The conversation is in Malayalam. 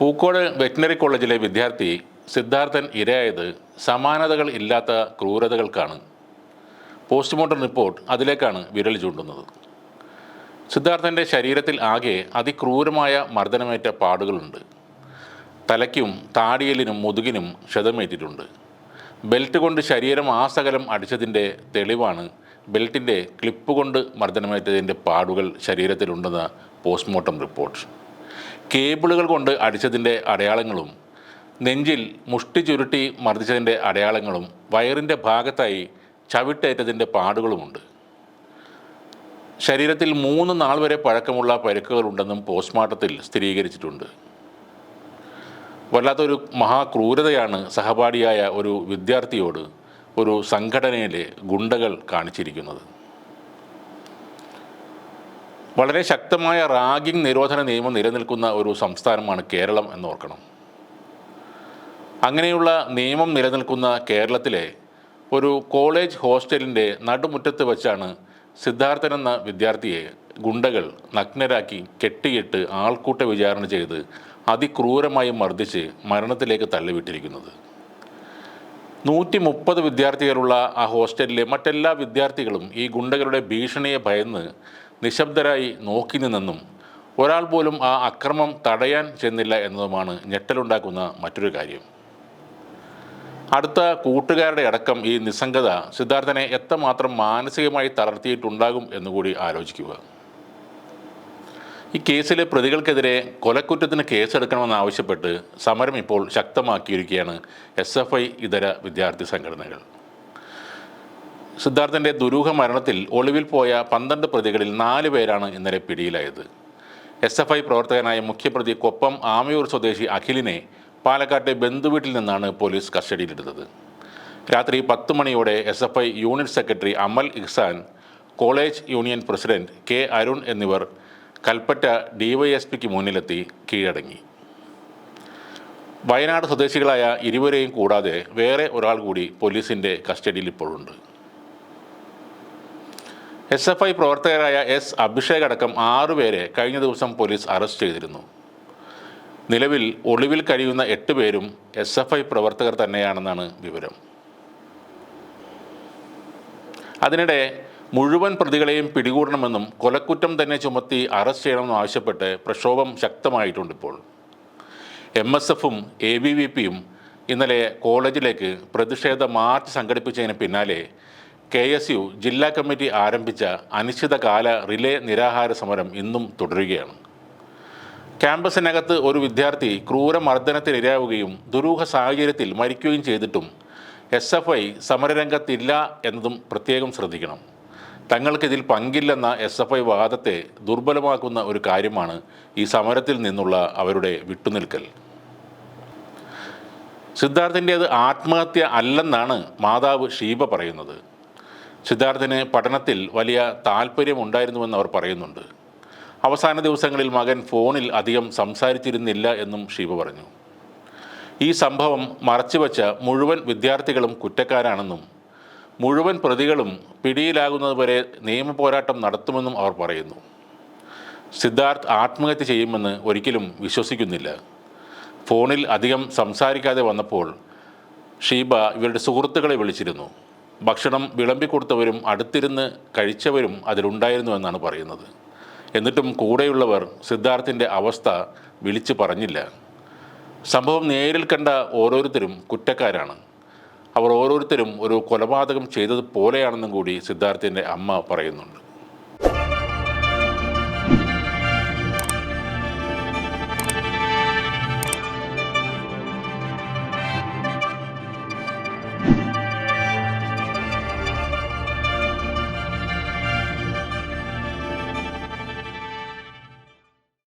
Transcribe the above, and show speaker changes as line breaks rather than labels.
പൂക്കോട് വെറ്റിനറി കോളേജിലെ വിദ്യാർത്ഥി സിദ്ധാർത്ഥൻ ഇരയായത് സമാനതകൾ ഇല്ലാത്ത ക്രൂരതകൾക്കാണ്. പോസ്റ്റ്മോർട്ടം റിപ്പോർട്ട് അതിലേക്കാണ് വിരൽ ചൂണ്ടുന്നത്. സിദ്ധാർത്ഥന്റെ ശരീരത്തിൽ ആകെ അതിക്രൂരമായ മർദ്ദനമേറ്റ പാടുകളുണ്ട്. തലയ്ക്കും താടിയലിനും മുതുകിനും ക്ഷതമേറ്റിട്ടുണ്ട്. ബെൽറ്റ് കൊണ്ട് ശരീരം ആസകലം അടിച്ചതിന്റെ തെളിവാണ് ബെൽറ്റിന്റെ ക്ലിപ്പ് കൊണ്ട് മർദ്ദനമേറ്റതിന്റെ പാടുകൾ ശരീരത്തിലുണ്ടെന്ന പോസ്റ്റ്മോർട്ടം റിപ്പോർട്ട്. കേബിളുകൾ കൊണ്ട് അടിച്ചതിന്റെ അടയാളങ്ങളും നെഞ്ചിൽ മുഷ്ടി ചുരുട്ടി മർദ്ദിച്ചതിന്റെ അടയാളങ്ങളും വയറിന്റെ ഭാഗത്തായി ചവിട്ടേറ്റതിന്റെ പാടുകളുമുണ്ട്. ശരീരത്തിൽ മൂന്ന് നാൾ വരെ പഴക്കമുള്ള പരുക്കുകളുണ്ടെന്നും പോസ്റ്റ്മോർട്ടത്തിൽ സ്ഥിരീകരിച്ചിട്ടുണ്ട്. വല്ലാത്തൊരു മഹാക്രൂരതയാണ് സഹപാഠിയായ ഒരു വിദ്യാർത്ഥിയോട് ഒരു സംഘടനയിലെ ഗുണ്ടകൾ കാണിച്ചിരിക്കുന്നത്. വളരെ ശക്തമായ റാഗിംഗ് നിരോധന നിയമം നിലനിൽക്കുന്ന ഒരു സംസ്ഥാനമാണ് കേരളം എന്ന് ഓർക്കണം. അങ്ങനെയുള്ള നിയമം നിലനിൽക്കുന്ന കേരളത്തിലെ ഒരു കോളേജ് ഹോസ്റ്റലിന്റെ നടുമുറ്റത്ത് വച്ചാണ് സിദ്ധാർത്ഥൻ എന്ന വിദ്യാർത്ഥിയെ ഗുണ്ടകൾ നഗ്നരാക്കി കെട്ടിയിട്ട് ആൾക്കൂട്ട വിചാരണ ചെയ്ത് അതിക്രൂരമായി മർദ്ദിച്ച് മരണത്തിലേക്ക് തള്ളിവിട്ടിരിക്കുന്നത്. നൂറ്റി മുപ്പത് വിദ്യാർത്ഥികളുള്ള ആ ഹോസ്റ്റലിലെ മറ്റെല്ലാ വിദ്യാർത്ഥികളും ഈ ഗുണ്ടകളുടെ ഭീഷണിയെ ഭയന്ന് നിശബ്ദരായി നോക്കി നിന്നെന്നും ഒരാൾ പോലും ആ അക്രമം തടയാൻ ചെന്നില്ല എന്നതുമാണ് ഞെട്ടലുണ്ടാക്കുന്ന മറ്റൊരു കാര്യം. അടുത്ത കൂട്ടുകാരുടെ അടക്കം ഈ നിസ്സംഗത സിദ്ധാർത്ഥനെ എത്രമാത്രം മാനസികമായി തളർത്തിയിട്ടുണ്ടാകും എന്നുകൂടി ആലോചിക്കുക. ഈ കേസിലെ പ്രതികൾക്കെതിരെ കൊലക്കുറ്റത്തിന് കേസെടുക്കണമെന്നാവശ്യപ്പെട്ട് സമരം ഇപ്പോൾ ശക്തമാക്കിയിരിക്കുകയാണ് എസ് എഫ് ഐ ഇതര വിദ്യാർത്ഥി സംഘടനകൾ. സിദ്ധാർത്ഥന്റെ ദുരൂഹ മരണത്തിൽ ഒളിവിൽ പോയ പന്ത്രണ്ട് പ്രതികളിൽ നാല് പേരാണ് ഇന്നലെ പിടിയിലായത്. എസ് എഫ് ഐ പ്രവർത്തകനായ മുഖ്യപ്രതി കൊപ്പം ആമയൂർ സ്വദേശി അഖിലിനെ പാലക്കാട്ടെ ബന്ധുവീട്ടിൽ നിന്നാണ് പോലീസ് കസ്റ്റഡിയിലെടുത്തത്. രാത്രി പത്ത് മണിയോടെ S F I unit secretary Amal Ihsan college union president K Arun എന്നിവർ കൽപ്പറ്റ ഡിവൈഎസ്പിക്ക് മുന്നിലെത്തി കീഴടങ്ങി. വയനാട് സ്വദേശികളായ ഇരുവരെയും കൂടാതെ വേറെ ഒരാൾ കൂടി പോലീസിന്റെ കസ്റ്റഡിയിൽ ഇപ്പോഴുണ്ട്. എസ് എഫ് ഐ പ്രവർത്തകരായ എസ് അഭിഷേക് അടക്കം ആറുപേരെ കഴിഞ്ഞ ദിവസം പോലീസ് അറസ്റ്റ് ചെയ്തിരുന്നു. നിലവിൽ ഒളിവിൽ കഴിയുന്ന എട്ട് പേരും എസ് എഫ് ഐ പ്രവർത്തകർ തന്നെയാണെന്നാണ് വിവരം. അതിനിടെ മുഴുവൻ പ്രതികളെയും പിടികൂടണമെന്നും കൊലക്കുറ്റം തന്നെ ചുമത്തി അറസ്റ്റ് ചെയ്യണമെന്നും ആവശ്യപ്പെട്ട് പ്രക്ഷോഭം ശക്തമായിട്ടുണ്ട് ഇപ്പോൾ. എം എസ് എഫും എ ബി വി പിയും ഇന്നലെ കോളേജിലേക്ക് പ്രതിഷേധ മാർച്ച് സംഘടിപ്പിച്ചതിന് പിന്നാലെ കെ എസ് യു ജില്ലാ കമ്മിറ്റി ആരംഭിച്ച അനിശ്ചിതകാല റിലേ നിരാഹാര സമരം ഇന്നും തുടരുകയാണ്. ക്യാമ്പസിനകത്ത് ഒരു വിദ്യാർത്ഥി ക്രൂരമർദ്ദനത്തിനിരയാവുകയും ദുരൂഹ സാഹചര്യത്തിൽ മരിക്കുകയും ചെയ്തിട്ടും എസ് എഫ് ഐ സമരരംഗത്തില്ല എന്നതും പ്രത്യേകം ശ്രദ്ധിക്കണം. തങ്ങൾക്കിതിൽ പങ്കില്ലെന്ന എസ് എഫ് ഐ വാദത്തെ ദുർബലമാക്കുന്ന ഒരു കാര്യമാണ് ഈ സമരത്തിൽ നിന്നുള്ള അവരുടെ വിട്ടുനിൽക്കൽ. സിദ്ധാർത്ഥിന്റേത് ആത്മഹത്യ അല്ലെന്നാണ് മാതാവ് ഷീബ പറയുന്നത്. സിദ്ധാർത്ഥിന് പഠനത്തിൽ വലിയ താല്പര്യമുണ്ടായിരുന്നുവെന്ന് അവർ പറയുന്നുണ്ട്. അവസാന ദിവസങ്ങളിൽ മകൻ ഫോണിൽ അധികം സംസാരിച്ചിരുന്നില്ല എന്നും ഷീബ പറഞ്ഞു. ഈ സംഭവം മറച്ചുവെച്ച മുഴുവൻ വിദ്യാർത്ഥികളും കുറ്റക്കാരാണെന്നും മുഴുവൻ പ്രതികളും പിടിയിലാകുന്നതുവരെ നിയമപോരാട്ടം നടത്തുമെന്നും അവർ പറയുന്നു. സിദ്ധാർത്ഥ് ആത്മഹത്യ ചെയ്യുമെന്ന് ഒരിക്കലും വിശ്വസിക്കുന്നില്ല. ഫോണിൽ അധികം സംസാരിക്കാതെ വന്നപ്പോൾ ഷീബ ഇവരുടെ സുഹൃത്തുക്കളെ വിളിച്ചിരുന്നു. ഭക്ഷണം വിളമ്പിക്കൊടുത്തവരും അടുത്തിരുന്ന് കഴിച്ചവരും അതിലുണ്ടായിരുന്നുവെന്നാണ് പറയുന്നത്. എന്നിട്ടും കൂടെയുള്ളവർ സിദ്ധാർത്ഥിന്റെ അവസ്ഥ വിളിച്ചു പറഞ്ഞില്ല. സംഭവം നേരിൽ കണ്ട ഓരോരുത്തരും കുറ്റക്കാരാണ്. അവർ ഓരോരുത്തരും ഒരു കൊലപാതകം ചെയ്തത് പോലെയാണെന്നും കൂടി സിദ്ധാർത്ഥിന്റെ അമ്മ പറയുന്നുണ്ട്.